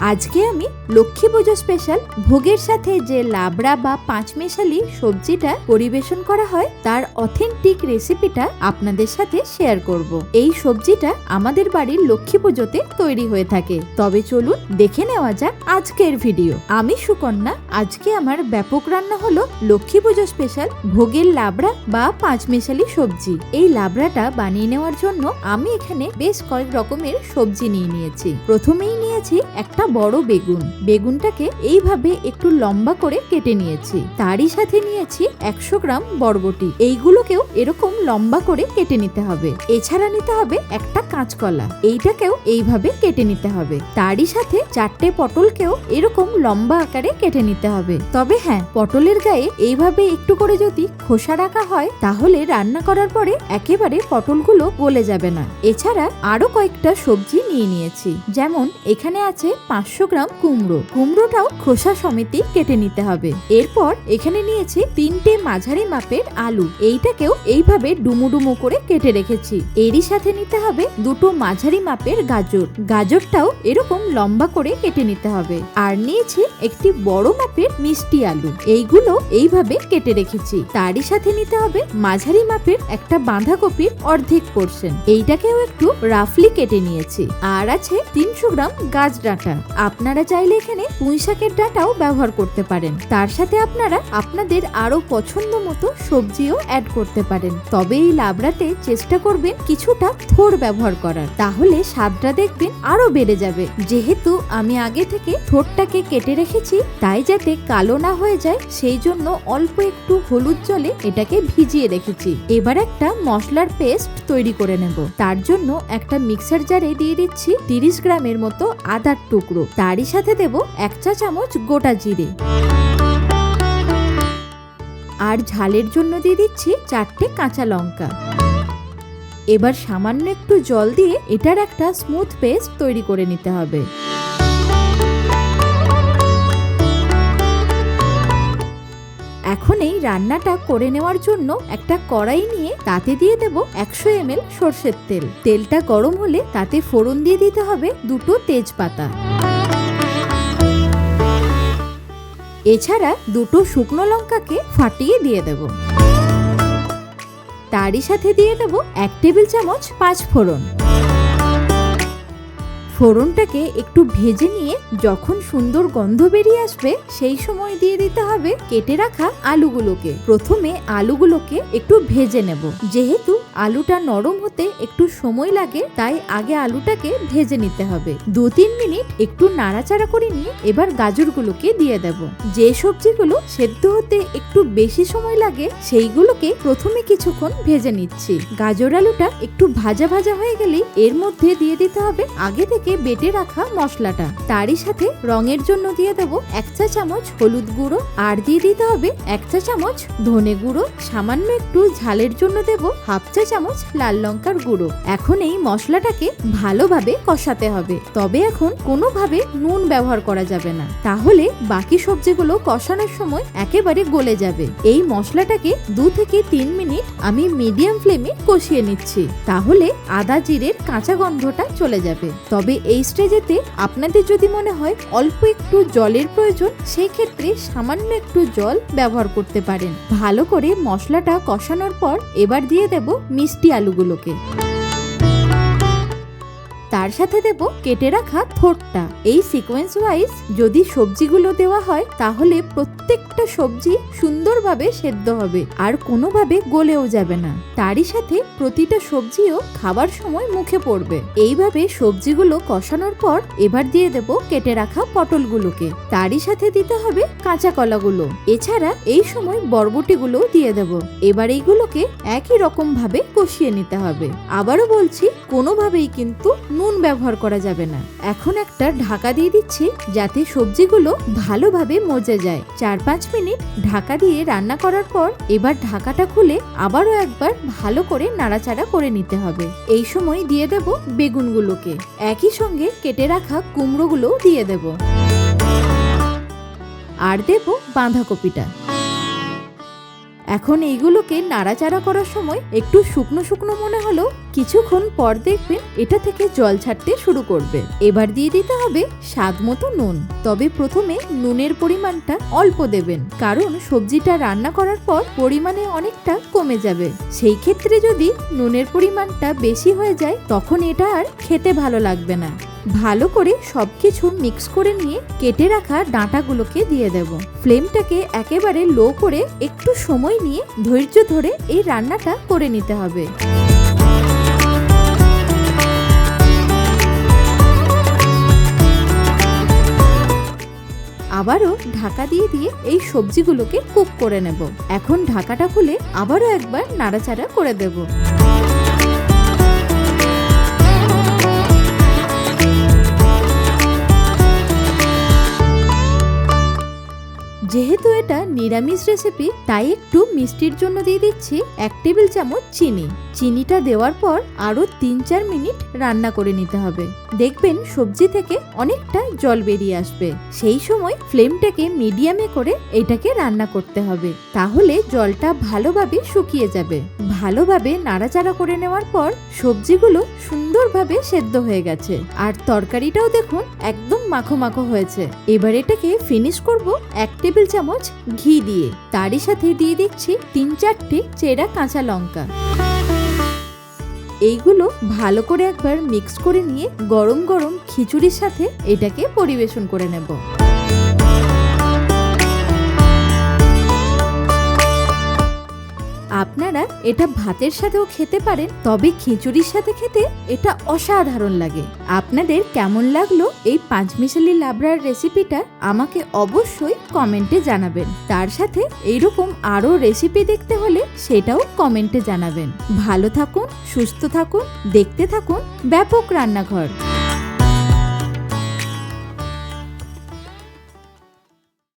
আজকে আমি লক্ষ্মী পুজো স্পেশাল ভোগের সাথে যে লাবড়া বা পাঁচমেশালি সবজিটা পরিবেশন করা হয়, তার অথেন্টিক রেসিপিটা আপনাদের সাথে শেয়ার করব। এই সবজিটা আমাদের বাড়ির লক্ষ্মী পুজোতে তৈরি হয়ে থাকে। তবে চলুন দেখে নেওয়া যাক আজকের ভিডিও আমি সুকন্যা, আজকে আমার ব্যাপক রান্না হলো লক্ষ্মী পুজো স্পেশাল ভোগের লাবড়া বা পাঁচমেশালি সবজি। এই লাবড়াটা বানিয়ে নেওয়ার জন্য আমি এখানে বেশ কয়েক রকমের সবজি নিয়ে নিয়েছি। প্রথমেই নিয়েছি একটা বড় বেগুন। বেগুনটাকে এইভাবে একটু লম্বা করে কেটে নিয়েছি। তারই সাথে নিয়েছি একশো গ্রাম বরবটি। এইগুলোকেও এরকম লম্বা করে কেটে নিতে হবে। এছাড়া নিতে হবে একটা কাঁচকলা। এইটাকেও এইভাবে কেটে নিতে হবে। তারই সাথে চারটে পটলকেও এরকম লম্বা আকারে কেটে নিতে হবে। তবে হ্যাঁ পটলের গায়ে এইভাবে একটু করে যদি খোসা রাখা হয়, তাহলে রান্না করার পরে একেবারে পটলগুলো গলে যাবে না। এছাড়া আরও কয়েকটা সবজি নিয়ে নিয়েছি। যেমন এখানে আছে পাঁচশো গ্রাম কুমড়ো। কুমড়োটাও খোসা সমেতই কেটে নিতে হবে। এরপর এখানে নিয়েছি তিনটে মাঝারি মাপের আলু। এইটাকেও এইভাবে ডুমু ডুমু করে কেটে রেখেছি। এরই সাথে নিতে হবে দুটো মাঝারি মাপের গাজর। গাজরটাও এরকম লম্বা করে কেটে নিতে হবে। আর নিয়েছি একটি বড় মাপের মিষ্টি আলু। এইগুলো এইভাবে কেটে রেখেছি। তারই সাথে নিতে হবে মাঝারি মাপের একটা বাঁধাকপির অর্ধেক পোর্শন এইটাকেও একটু রাফলি কেটে নিয়েছি। আর আছে তিনশো গ্রাম গাছ ডাঁটা আপনারা চাইলে এখানে পুঁই শাকের ডাঁটাও ব্যবহার করতে পারেন। তার সাথে আপনারা আপনাদের আরও পছন্দ মতো সবজিও অ্যাড করতে পারেন। তবে এই লাবড়াতে চেষ্টা করবেন কিছুটা থোর ব্যবহার করার। তাহলে স্বাদটা দেখবেন আরও বেড়ে যাবে। যেহেতু আমি আগে থেকে থোরটাকে কেটে রেখেছি, তাই যাতে কালো না হয়ে যায়, সেই জন্য অল্প একটু হলুদ জলে এটাকে ভিজিয়ে রেখেছি। এবার একটা মশলার পেস্ট তৈরি করে নেব। তার জন্য একটা মিক্সার জারে দিয়ে দিচ্ছি তিরিশ গ্রামের মতো আদার টুকরো। তারই সাথে দেব এক চা চামচ গোটা জিরে। আর ঝালের জন্য দিয়ে দিচ্ছি চারটে কাঁচা লঙ্কা। এবার সামান্য একটু জল দিয়ে এটার একটা স্মুথ পেস্ট তৈরি করে নিতে হবে। এখন এই রান্নাটা করে নেওয়ার জন্য একটা কড়াই নিয়ে তাতে দিয়ে দেব একশো এম সর্ষের তেল। তেলটা গরম হলে তাতে ফোড়ন দিয়ে দিতে হবে দুটো তেজপাতা। এছাড়া দুটো শুকনো লঙ্কাকে ফাটিয়ে দিয়ে দেব। তারই সাথে দিয়ে দেব এক টেবিল চামচ পাঁচ ফোড়ন ফোড়নটাকে একটু ভেজে নিয়ে যখন সুন্দর গন্ধ বেরিয়ে আসবে, সেই সময় দিয়ে দিতে হবে কেটে রাখা আলুগুলোকে। প্রথমে আলুগুলোকে একটু ভেজে নেব। যেহেতু আলুটা নরম হতে একটু সময় লাগে, তাই আগে আলুটাকে ভেজে নিতে হবে। দু তিন মিনিট একটু নাড়াচাড়া করে নিয়ে এবার গাজরগুলোকে দিয়ে দেব। যে সবজিগুলো সেদ্ধ হতে একটু বেশি সময় লাগে, সেইগুলোকে প্রথমে কিছুক্ষণ ভেজে নিচ্ছি। গাজর আলুটা একটু ভাজা ভাজা হয়ে গেলেই এর মধ্যে দিয়ে দিতে হবে আগে থেকে বেটে রাখা মশলাটা। তারই সাথে রঙের জন্য দিয়ে দেব এক চা চামচ হলুদ গুঁড়ো, আর দিয়ে দিতে হবে এক চা চামচ ধনে গুঁড়ো। সামান্য একটু ঝালের জন্য দেব হাফ চা চামচ লাল লঙ্কার গুঁড়ো। এখন এই মশলাটাকে ভালোভাবে কষাতে হবে। তবে এখন কোনোভাবে নুন ব্যবহার করা যাবে না। তাহলে বাকি সবজিগুলো কষানোর সময় একেবারে গলে যাবে। এই মশলাটাকে দু থেকে তিন মিনিট আমি মিডিয়াম ফ্লেমে কষিয়ে নিচ্ছি। তাহলে আদা জিরের কাঁচা গন্ধটা চলে যাবে। তবে এই স্টেজেতে আপনাদের যদি মনে হয় অল্প একটু জলের প্রয়োজন, সেই ক্ষেত্রে সামান্য একটু জল ব্যবহার করতে পারেন। ভালো করে মশলাটা কষানোর পর এবার দিয়ে দেব মিষ্টি আলুগুলোকে। তার সাথে দেব কেটে রাখা থোটটা। এই সিকোয়েন্স ওয়াইজ যদি সবজিগুলো দেওয়া হয়, তাহলে প্রত্যেকটা সবজি সুন্দরভাবে সেদ্ধ হবে আর কোনোভাবে গলেও যাবে না। তারই সাথে প্রতিটা সবজিও খাবার সময় মুখে পড়বে। এইভাবে সবজিগুলো কষানোর পর এবার দিয়ে দেব কেটে রাখা পটলগুলোকে। তারই সাথে দিতে হবে কাঁচা কলাগুলো। এছাড়া এই সময় বরবটিগুলোও দিয়ে দেব। এবার এইগুলোকে একই রকম ভাবে কষিয়ে নিতে হবে। আবারও বলছি, কোনোভাবেই কিন্তু নুন ব্যবহার করা যাবে না। এখন একটা ঢাকা দিয়ে দিচ্ছি যাতে সবজিগুলো ভালোভাবে মজে যায়। চার পাঁচ মিনিট ঢাকা দিয়ে রান্না করার পর এবার ঢাকাটা খুলে আবারও একবার ভালো করে নাড়াচাড়া করে নিতে হবে। এই সময় দিয়ে দেব বেগুনগুলোকে। একই সঙ্গে কেটে রাখা কুমড়োগুলোও দিয়ে দেব। আর দেব বাঁধাকপিটা। এখন এইগুলোকে নাড়াচাড়া করার সময় একটু শুকনো শুকনো মনে হলো কিছুক্ষণ পর দেখবেন এটা থেকে জল ছাড়তে শুরু করবে। এবার দিয়ে দিতে হবে স্বাদ মতো নুন। তবে প্রথমে নুনের পরিমাণটা অল্প দেবেন, কারণ সবজিটা রান্না করার পর পরিমাণে অনেকটা কমে যাবে। সেই ক্ষেত্রে যদি নুনের পরিমাণটা বেশি হয়ে যায়, তখন এটা আর খেতে ভালো লাগবে না। ভালো করে সব কিছু মিক্স করে নিয়ে কেটে রাখা ডাঁটাগুলোকে দিয়ে দেব। ফ্লেমটাকে একেবারে লো করে একটু সময় নিয়ে ধৈর্য ধরে এই রান্নাটা করে নিতে হবে। আবারও ঢাকা দিয়ে দিয়ে এই সবজিগুলোকে কুক করে নেব। এখন ঢাকাটা খুলে আবারও একবার নাড়াচাড়া করে দেব। নিরামিষ রেসিপি তাই একটু মিষ্টির জন্য দিয়ে দিচ্ছি এক টেবিল চামচ চিনি। চিনিটা দেওয়ার পর আরও তিন চার মিনিট রান্না করে নিতে হবে। দেখবেন সবজি থেকে অনেকটা জল বেরিয়ে আসবে। সেই সময় ফ্লেমটাকে মিডিয়ামে করে এটাকে রান্না করতে হবে। তাহলে জলটা ভালোভাবে শুকিয়ে যাবে। ভালোভাবে নাড়াচাড়া করে নেওয়ার পর সবজিগুলো সুন্দরভাবে সেদ্ধ হয়ে গেছে। আর তরকারিটাও দেখুন একদম মাখো মাখো হয়েছে। এবার এটাকে ফিনিশ করব এক টেবিল চামচ ঘি। দিয়ে। তারই সাথে দিয়ে দিচ্ছি তিন চারটে চেরা কাঁচা লঙ্কা। এইগুলো ভালো করে একবার মিক্স করে নিয়ে গরম গরম খিচুড়ির সাথে এটাকে পরিবেশন করে নেব। আপনারা এটা ভাতের সাথেও খেতে পারেন, তবে খিচুড়ির সাথে খেতে এটা অসাধারণ লাগে। আপনাদের কেমন লাগল এই পাঁচমিশালি লাবড়ার রেসিপিটা আমাকে অবশ্যই কমেন্টে জানাবেন। তার সাথে এইরকম আরও রেসিপি দেখতে হলে সেটাও কমেন্টে জানাবেন। ভালো থাকুন, সুস্থ থাকুন, দেখতে থাকুন ব্যাপক রান্নাঘর।